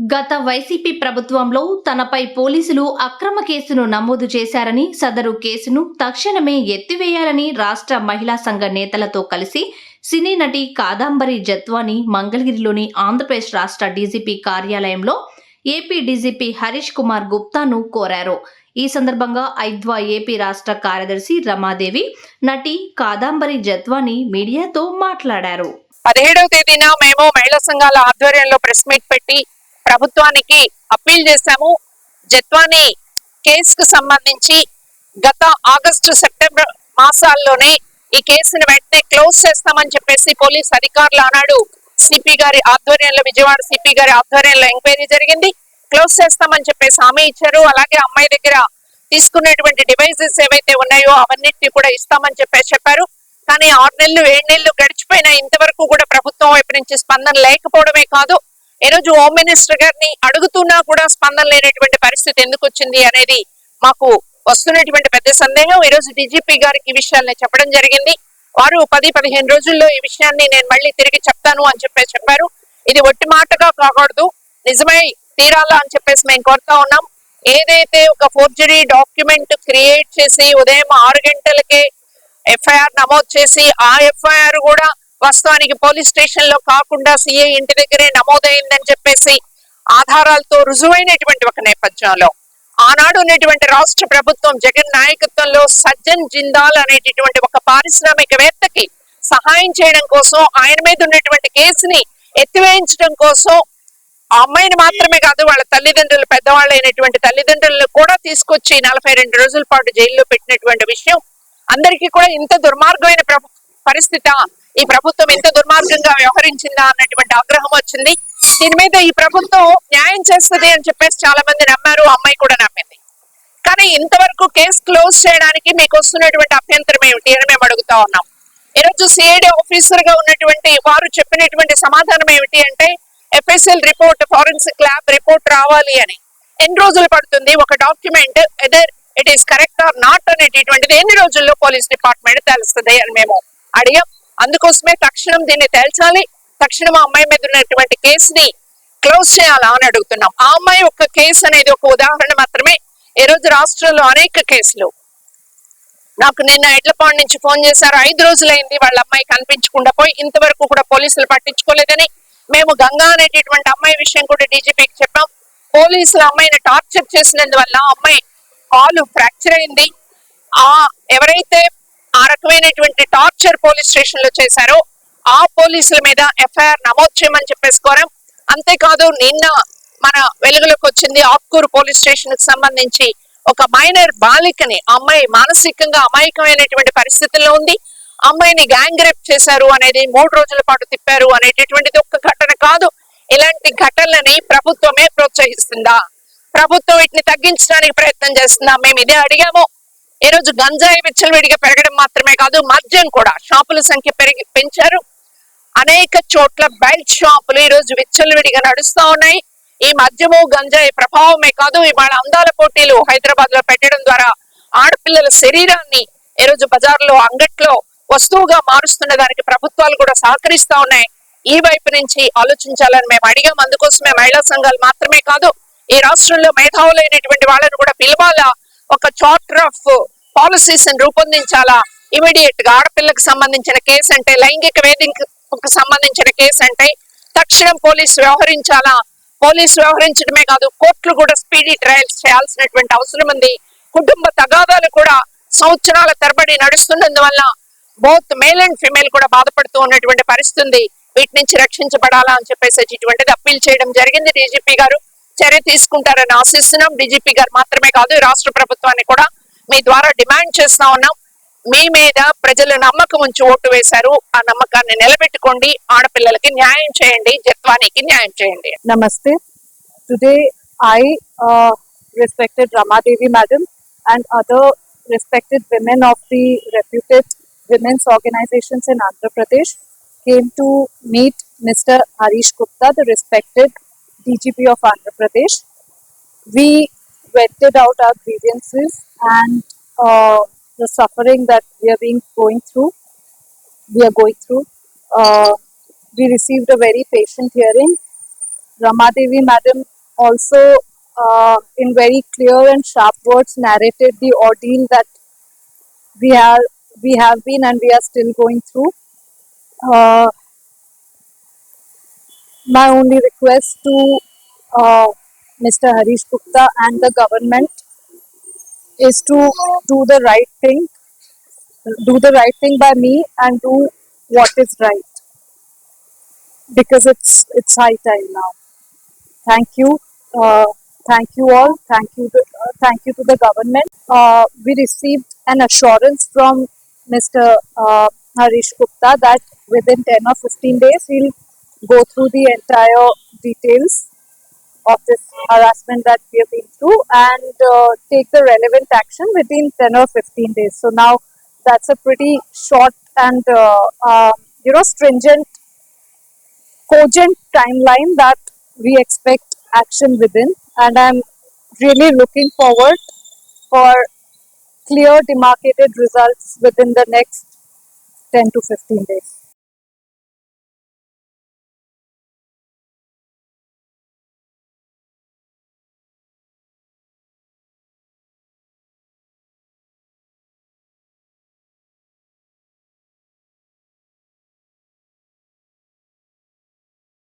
గత వైసీపీ ప్రభుత్వంలో తనపై పోలీసులు అక్రమ కేసును నమోదు చేశారని సదరు కేసును తక్షణమే ఎత్తివేయాలని రాష్ట్ర మహిళా సంఘ నేతలతో కలిసి సినీ నటి కాదాంబరి జత్వాని మంగళగిరిలోని ఆంధ్రప్రదేశ్ రాష్ట్ర డీజీపీ కార్యాలయంలో ఏపీ డీజీపీ హరీష్ కుమార్ గుప్తాను కోరారు. ఈ సందర్భంగా ఐద్వా ఏపీ రాష్ట్ర కార్యదర్శి రమాదేవి నటి కాదాంబరి జత్వాని మీడియాతో మాట్లాడారు. పదిహేడవ తేదీన మేము మహిళా సంఘాల ఆధ్వర్యంలో ప్రెస్ మీట్ పెట్టి ప్రభుత్వానికి అప్పీల్ చేశాము. జత్వాని కేసుకు సంబంధించి గత ఆగస్టు సెప్టెంబర్ మాసాల్లోనే ఈ కేసును వెంటనే క్లోజ్ చేస్తామని చెప్పేసి పోలీస్ అధికారులు ఆనాడు సిపి గారి ఆధ్వర్యంలో విజయవాడ సిపి గారి ఆధ్వర్యంలో ఎంక్వైరీ జరిగింది. క్లోజ్ చేస్తామని చెప్పేసి హామీ ఇచ్చారు. అలాగే అమ్మాయి దగ్గర తీసుకునేటువంటి డివైజెస్ ఏవైతే ఉన్నాయో అవన్నిటిని కూడా ఇస్తామని చెప్పేసి చెప్పారు. కానీ ఆరు నెలలు ఏడు నెలలు గడిచిపోయినా ఇంతవరకు కూడా ప్రభుత్వం వైపు నుంచి స్పందన లేకపోవడమే కాదు ఈ రోజు హోమ్ మినిస్టర్ గారిని అడుగుతున్నా కూడా స్పందన లేనటువంటి పరిస్థితి ఎందుకు వచ్చింది అనేది మాకు వస్తున్నటువంటి పెద్ద సందేహం. ఈ రోజు డీజీపీ గారికి ఈ విషయాల్ని చెప్పడం జరిగింది. వారు పది పదిహేను రోజుల్లో ఈ విషయాన్ని నేను మళ్ళీ తిరిగి చెప్తాను అని చెప్పేసి చెప్పారు. ఇది ఒట్టి మాటగా కాకూడదు. నిజమై తీరాలా అని చెప్పేసి మేము కోరుతా ఉన్నాం. ఏదైతే ఒక ఫోర్జరీ డాక్యుమెంట్ క్రియేట్ చేసి ఉదయం ఆరు గంటలకే ఎఫ్ఐఆర్ నమోదు చేసి ఆ ఎఫ్ఐఆర్ కూడా వాస్తవానికి పోలీస్ స్టేషన్లో కాకుండా సిఐ ఇంటి దగ్గరే నమోదైందని చెప్పేసి ఆధారాలతో రుజువైనటువంటి ఒక నేపథ్యంలో ఆనాడు ఉన్నటువంటి రాష్ట్ర ప్రభుత్వం జగన్ నాయకత్వంలో సజ్జన్ జిందాల్ అనేటటువంటి ఒక పారిశ్రామికవేత్తకి సహాయం చేయడం కోసం ఆయన మీద ఉన్నటువంటి కేసుని ఎత్తివేయించడం కోసం ఆ అమ్మాయిని మాత్రమే కాదు వాళ్ళ తల్లిదండ్రులు పెద్దవాళ్ళైనటువంటి తల్లిదండ్రులను కూడా తీసుకొచ్చి నలభై రెండు రోజుల పాటు జైల్లో పెట్టినటువంటి విషయం అందరికీ కూడా ఇంత దుర్మార్గమైన పరిస్థితి ఈ ప్రభుత్వం ఎంత దుర్మార్గంగా వ్యవహరించిందా అన్నటువంటి ఆగ్రహం వచ్చింది. దీని మీద ఈ ప్రభుత్వం న్యాయం చేస్తుంది అని చెప్పేసి చాలా మంది నమ్మారు ఆ అమ్మాయి కూడా నమ్మింది. కానీ ఇంతవరకు కేసు క్లోజ్ చేయడానికి మీకు వస్తున్నటువంటి అభ్యంతరం ఏమిటి అని మేము అడుగుతా ఉన్నాం. ఈరోజు సిఐడి ఆఫీసర్గా ఉన్నటువంటి వారు చెప్పినటువంటి సమాధానం ఏమిటి అంటే FSL report forensic lab report రావాలి అని. ఎన్ని రోజులు పడుతుంది? ఒక document either it is correct or not అనేటటువంటిది ఎన్ని రోజుల్లో పోలీస్ డిపార్ట్మెంట్ తెలుస్తుంది అని మేము అడిగాం. అందుకోసమే తక్షణం దీన్ని తేల్చాలి. తక్షణం ఆ అమ్మాయి మీద ఉన్నటువంటి కేసుని క్లోజ్ చేయాలా అని అడుగుతున్నాం. ఆ అమ్మాయి ఒక కేసు అనేది ఒక ఉదాహరణ మాత్రమే. ఈ రోజు రాష్ట్రంలో అనేక కేసులు. నాకు నిన్న ఎడ్లపాడు నుంచి ఫోన్ చేశారు. ఐదు రోజులైంది వాళ్ళ అమ్మాయి కనిపించకుండా పోయి ఇంతవరకు కూడా పోలీసులు పట్టించుకోలేదని. మేము గంగా అనేటటువంటి అమ్మాయి విషయం కూడా డీజీపీకి చెప్పాం. పోలీసులు అమ్మాయిని టార్చర్ చేసినందువల్ల ఆ అమ్మాయి కాలు ఫ్రాక్చర్ అయింది. ఆ ఎవరైతే ఆ రకమైనటువంటి టార్చర్ పోలీస్ స్టేషన్లో చేశారో ఆ పోలీసుల మీద ఎఫ్ఐఆర్ నమోదు చేయమని చెప్పేసి కోరాం. అంతేకాదు నిన్న మన వెలుగులోకి వచ్చింది ఆప్కూరు పోలీస్ స్టేషన్కి సంబంధించి ఒక మైనర్ బాలికని అమ్మాయి మానసికంగా అమాయకమైనటువంటి పరిస్థితుల్లో ఉంది. అమ్మాయిని గ్యాంగ్ రేప్ చేశారు అనేది మూడు రోజుల పాటు తిప్పారు అనేటటువంటిది ఒక్క ఘటన కాదు. ఇలాంటి ఘటనలని ప్రభుత్వమే ప్రోత్సహిస్తుందా? ప్రభుత్వం వీటిని తగ్గించడానికి ప్రయత్నం చేస్తుందా? మేము ఇదే అడిగాము. ఈ రోజు గంజాయి విచ్చలవిడిగా పెరగడం మాత్రమే కాదు మద్యం కూడా. షాపుల సంఖ్య పెరిగి పెంచారు. అనేక చోట్ల బెల్ట్ షాపులు ఈ రోజు విచ్చలవిడిగా నడుస్తూ ఉన్నాయి. ఈ మద్యము గంజాయి ప్రభావమే కాదు ఇవాళ అందాల పోటీలు హైదరాబాద్లో పెట్టడం ద్వారా ఆడపిల్లల శరీరాన్ని ఈ రోజు బజార్లో అంగట్లో వస్తువుగా మారుస్తున్న దానికి ప్రభుత్వాలు కూడా సహకరిస్తా ఉన్నాయి. ఈ వైపు నుంచి ఆలోచించాలని మేము అడిగాం. అందుకోసమే మహిళా సంఘాలు మాత్రమే కాదు ఈ రాష్ట్రంలో మేధావులైనటువంటి వాళ్ళను కూడా పిలవాలా? ఒక చార్టర్ ఆఫ్ పాలసీస్ రూపొందించాలా? ఇమీడియట్గా ఆడపిల్లకు సంబంధించిన కేసు అంటే లైంగిక వేధింపుకు సంబంధించిన కేసు అంటే తక్షణం పోలీసు వ్యవహరించాలా? పోలీసు వ్యవహరించడమే కాదు కోర్టులు కూడా స్పీడీ ట్రయల్స్ చేయాల్సినటువంటి అవసరం ఉంది. కుటుంబ తగాదాలు కూడా సంవత్సరాల తరబడి నడుస్తున్నందువల్ల బోత్ మేల్ అండ్ ఫిమేల్ కూడా బాధపడుతూ ఉన్నటువంటి పరిస్థితి ఉంది. వీటి నుంచి రక్షించబడాలా అని చెప్పేసి ఇటువంటిది అప్పీల్ చేయడం జరిగింది డీజీపీ గారు. చర్య తీసుకుంటారని ఆశిస్తున్నాం. డిజిపి గారు మాత్రమే కాదు రాష్ట్ర ప్రభుత్వాన్ని కూడా మీ ద్వారా డిమాండ్ చేస్తా ఉన్నాం. మీ మీద ప్రజల నమ్మకం ఉంచి ఓటు వేశారు. ఆ నమ్మకాన్ని నిలబెట్టుకోండి. ఆడపిల్లలకి న్యాయం చేయండి. జత్వానికి న్యాయం చేయండి. నమస్తే. Today I respected Ramadevi madam and other respected women of the reputed women's organizations in Andhra Pradesh came to meet Mister Harish Gupta the respected DGP of Andhra Pradesh. We vented out our grievances and uh, the suffering that we are being going through. We are going through. Uh, we received a very patient hearing Ramadevi Madam also, uh, in very clear and sharp words, narrated the ordeal that we are we have been and we are still going through. Uh, my only request to uh, Mr. Harish Gupta and the government is to do the right thing, do the right thing by me, and do what is right because it's it's high time now. Thank you, uh, thank you all, thank you, to, uh, thank you to the government. Uh, we received an assurance from Mr. Uh, Harish Gupta that within 10 or 15 days he'll go through the entire details of this harassment that we have been through and uh, take the relevant action within 10 or 15 days. So now that's a pretty short and uh, uh, you know stringent, cogent timeline that we expect action within, and I'm really looking forward for clear demarcated results within the next 10 to 15 days.